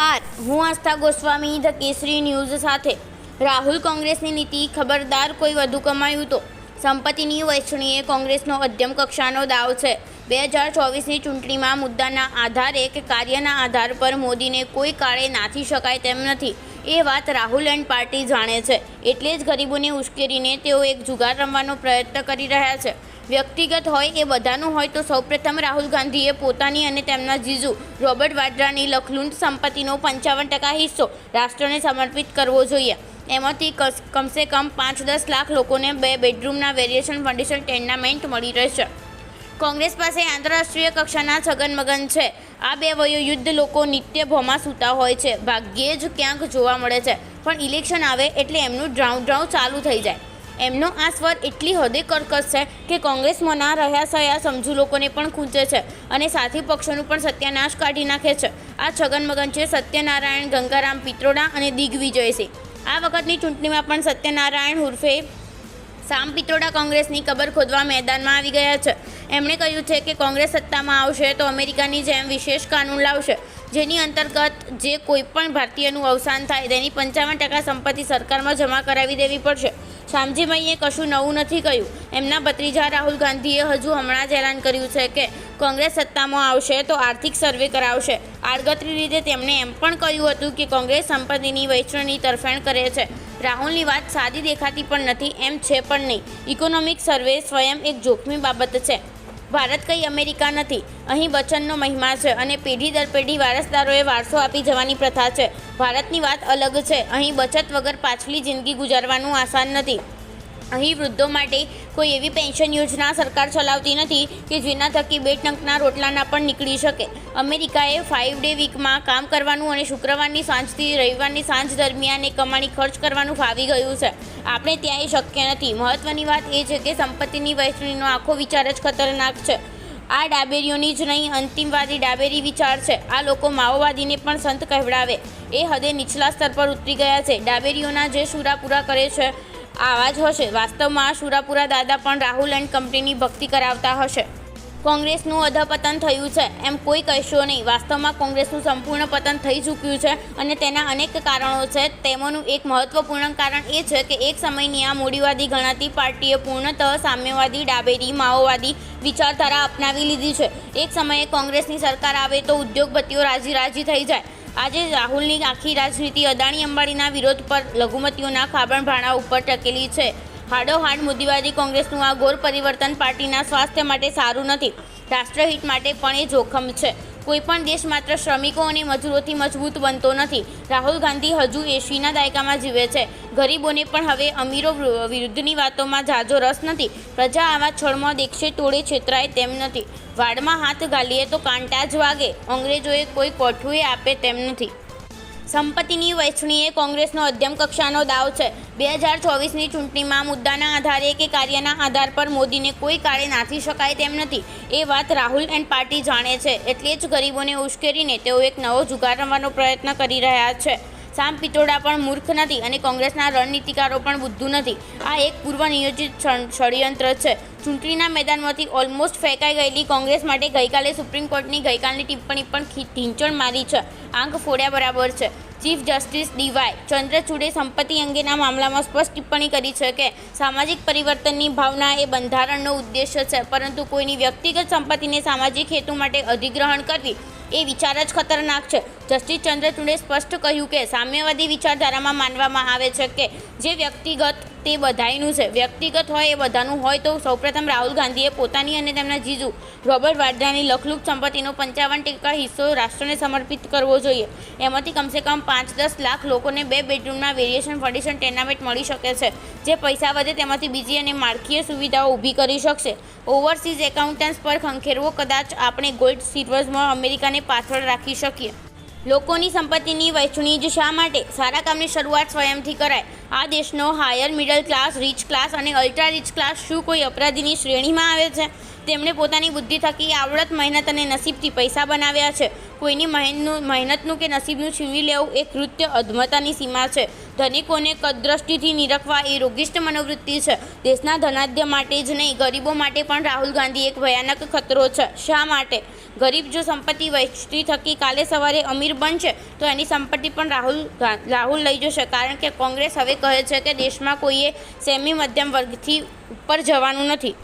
હું Aastha Goswami the Kesari news સાથે. રાહુલ કોંગ્રેસની નીતિ ખબરદાર કોઈ વધુ કમાયું તો? સંપત્તિની વહેંચણીએ કોંગ્રેસનો અધ્યમ કક્ષાનો દાવ છે. બે હજાર ચોવીસની ચૂંટણીમાં મુદ્દાના આધારે કે કાર્યના આધાર પર મોદીને કોઈ કાળે નાથી શકાય તેમ નથી. એ વાત રાહુલ એન્ડ પાર્ટી જાણે છે. એટલે જ ગરીબોને ઉશ્કેરીને તેઓ એક જુગાર રમવાનો પ્રયત્ન કરી રહ્યા છે. વ્યક્તિગત હોય એ બધાનું હોય તો સૌપ્રથમ રાહુલ ગાંધીએ પોતાની અને તેમના જીજુ રોબર્ટ વાડ્રાની લખલુંટ સંપત્તિનો પંચાવન ટકા હિસ્સો રાષ્ટ્રને સમર્પિત કરવો જોઈએ. એમાંથી કમસે કમ પાંચ દસ લાખ લોકોને બે બેડરૂમના વેરિએશન ફંડિશન ટેર્નામેન્ટ મળી રહેશે. કોંગ્રેસ પાસે આંતરરાષ્ટ્રીય કક્ષાના છગનમગન છે. આ બે વયોયુદ્ધ લોકો નિત્ય ભોમાં સૂતા હોય છે. ભાગ્યે જ ક્યાંક જોવા મળે છે. પણ ઇલેક્શન આવે એટલે એમનું ડ્રાઉ ડ્રાઉ ચાલુ થઈ જાય. એમનો આ સ્વર એટલી હદે કર્કશ છે કે કોંગ્રેસમાં ના રહ્યા સયા સમજુ લોકોને પણ ખૂંચે છે અને સાથી પક્ષોનું પણ સત્યાનાશ કાઢી નાખે છે. આ છગનમગન છે સત્યનારાયણ, ગંગારામ પિત્રોડા અને દિગ્વિજયસિંહ આ વખતની ચૂંટણીમાં પણ સત્યનારાયણ ઉર્ફે સામ પિત્રોડા કોંગ્રેસની કબર ખોદવા મેદાનમાં આવી ગયા છે. એમણે કહ્યું છે કે કોંગ્રેસ સત્તામાં આવશે તો અમેરિકાની જેમ વિશેષ કાનૂન લાવશે, જેની અંતર્ગત જે કોઈ પણ ભારતીયનું અવસાન થાય તેની પંચાવન ટકા સંપત્તિ સરકારમાં જમા કરાવી દેવી પડશે. શામજીભાઈએ કશું નવું નથી કહ્યું એમના ભત્રીજા રાહુલ ગાંધીએ હજુ હમણાં જ એલાન કર્યું છે કે કોંગ્રેસ સત્તામાં આવશે તો આર્થિક સર્વે કરાવશે. આડગતરી રીતે તેમણે એમ પણ કહ્યું હતું કે કોંગ્રેસ સંપત્તિની વહેંચણની તરફેણ કરે છે. રાહુલની વાત સાદી દેખાતી પણ નથી, એમ છે પણ નહીં. ઇકોનોમિક સર્વે સ્વયં એક જોખમી બાબત છે. ભારત કંઈ અમેરિકા નથી. અહીં વચનનો મહિમા છે અને પેઢી દર પેઢી વારસદારોએ વારસો આપી જવાની પ્રથા છે. ભારતની વાત અલગ છે. અહીં બચત વગર પાછલી જિંદગી ગુજારવાનું આસાન નથી. અહીં વૃદ્ધો માટે કોઈ એવી પેન્શન યોજના સરકાર ચલાવતી નથી કે જેના થકી બે ટંકના રોટલાના પણ નીકળી શકે. અમેરિકાએ ફાઇવ ડે વીકમાં કામ કરવાનું અને શુક્રવારની સાંજથી રવિવારની સાંજ દરમિયાન એ કમાણી ખર્ચ કરવાનું ફાવી ગયું છે. આપણે ત્યાં એ શક્ય નથી. મહત્ત્વની વાત એ છે કે સંપત્તિની વહેંચણીનો આખો વિચાર જ ખતરનાક છે. આ ડાબેરીઓની જ નહીં, અંતિમવાદી ડાબેરી વિચાર છે. આ લોકો માઓવાદીને પણ સંત કહેવડાવે. એ હદે નીચલા સ્તર પર ઉતરી ગયા છે. ડાબેરીઓના જે સુરા પૂરા કરે છે આવા જ હશે. વાસ્તવમાં સુરાપુરા દાદા પણ રાહુલ એન્ડ કંપનીની ભક્તિ કરાવતા હશે. કોંગ્રેસનું અધપતન થયું છે એમ કોઈ કહેશો નહીં. વાસ્તવમાં કોંગ્રેસનું સંપૂર્ણ પતન થઈ ચૂક્યું છે અને તેના અનેક કારણો છે. તેમાંનું એક મહત્વપૂર્ણ કારણ એ છે કે એક સમયની આ મૂડીવાદી ગણાતી પાર્ટીએ પૂર્ણતઃ સામ્યવાદી, ડાબેરી, માઓવાદી વિચારધારા અપનાવી લીધી છે. એક સમયે કોંગ્રેસની સરકાર આવે તો ઉદ્યોગપતિઓ રાજી રાજી થઈ જાય. આજે રાહુલની આખી રાજનીતિ અદાણી અંબાણીના વિરોધ પર લઘુમતીઓના ખાબણ ભાણા ઉપર ટકેલી છે. હાડોહાડ મુદ્દીવાદી કોંગ્રેસનું આ ઘોર પરિવર્તન પાર્ટીના સ્વાસ્થ્ય માટે સારું નથી. રાષ્ટ્રહિત માટે પણ એ જોખમ છે. કોઈ પણ દેશ માત્ર શ્રમિકો અને મજૂરોથી મજબૂત બનતો નથી. રાહુલ ગાંધી હજુ એંશીના દાયકામાં જીવે છે. ગરીબોને પણ હવે અમીરો વિરુદ્ધની વાતોમાં જાજો રસ નથી. પ્રજા આવા છળમાં દેખશે, ટોળે છેતરાય તેમ નથી. વાડમાં હાથ ગાલીએ તો કાંટા જ વાગે. અંગ્રેજોએ કોઈ કોઠુએ આપે તેમ નથી. સંપત્તિની વહેંચણી એ કોંગ્રેસનો અધ્યમ કક્ષાનો દાવ છે. બે હજાર ચોવીસની ચૂંટણીમાં મુદ્દાના આધારે કે કાર્યના આધાર પર મોદીને કોઈ કાળે નાથી શકાય તેમ નથી, એ વાત રાહુલ એન્ડ પાર્ટી જાણે છે. એટલે જ ગરીબોને ઉશ્કેરીને તેઓ એક નવો જુગાર રમવાનો પ્રયત્ન કરી રહ્યા છે. સામ પિત્રોડા પણ મૂર્ખ નથી અને કોંગ્રેસના રણનીતિકારો પણ બુદ્ધુ નથી. આ એક પૂર્વ નિયોજિત ષડયંત્ર છે. ચૂંટણીના મેદાનમાંથી ઓલમોસ્ટ ફેંકાઈ ગયેલી કોંગ્રેસ માટે ગઈકાલે સુપ્રીમ કોર્ટની ગઈકાલની ટિપ્પણી પણ ઢીંચણ મારી છે. આંખ ફોડ્યા બરાબર છે. ચીફ જસ્ટિસ ડીવાય ચંદ્રચૂડે સંપત્તિ અંગેના મામલામાં સ્પષ્ટ ટિપ્પણી કરી છે કે, સામાજિક પરિવર્તનની ભાવના એ બંધારણનો ઉદ્દેશ્ય છે, પરંતુ કોઈની વ્યક્તિગત સંપત્તિને સામાજિક હેતુ માટે અધિગ્રહણ કરવી એ વિચાર જ ખતરનાક છે. જસ્ટિસ ચંદ્રચૂડે સ્પષ્ટ કહ્યું કે સામ્યવાદી વિચારધારામાં માનવામાં આવે છે કે જે વ્યક્તિગત તે બધાયનું છે. વ્યક્તિગત હોય એ બધાનું હોય તો સૌપ્રથમ રાહુલ ગાંધીએ પોતાની અને તેમના જીજુ રોબર્ટ વાડ્રાની લખલુખ સંપત્તિનો પંચાવન ટકા હિસ્સો રાષ્ટ્રને સમર્પિત કરવો જોઈએ. એમાંથી કમસે કમ પાંચ દસ લાખ લોકોને બે બેડરૂમના વેરિએશન ફંડિશન ટેર્નામેન્ટ મળી શકે છે, જે પૈસા વધે તેમાંથી બીજી અને માળખીય સુવિધાઓ ઊભી કરી શકશે. ઓવરસીઝ એકાઉન્ટન્ટ્સ પર ખંખેરવો કદાચ આપણે ગોલ્ડ સિલ્વર્સમાં અમેરિકાને પાછળ રાખી શકીએ. લોકોની સંપત્તિની વહેંચણી જ શા માટે? સારા કામની શરૂઆત સ્વયંથી કરાય. આ દેશનો higher, middle class, rich class અને અલ્ટ્રા રીચ ક્લાસ શું કોઈ અપરાધીની શ્રેણીમાં આવે છે? તેમણે પોતાની બુદ્ધિ થકી આવડત, મહેનત અને નસીબથી પૈસા બનાવ્યા છે. કોઈની મહેનનું મહેનતનું કે નસીબનું છીનવી લેવું એ કૃત્ય અધમતાની સીમા છે. ધનિકોને કદદ્રષ્ટિથી નિરખવા એ રોગિષ્ટ મનોવૃત્તિ છે. દેશના ધનાઢ્ય માટે જ નહીં, ગરીબો માટે પણ રાહુલ ગાંધી એક ભયાનક ખતરો છે. શા માટે? ગરીબ જો સંપત્તિ વહેંચતી થકી કાલે સવારે અમીર બનશે, તો એની સંપત્તિ પણ રાહુલ રાહુલ લઈ જશે. કારણ કે કોંગ્રેસ હવે કહે છે કે દેશમાં કોઈએ સેમી મધ્યમ વર્ગથી ઉપર જવાનું નથી.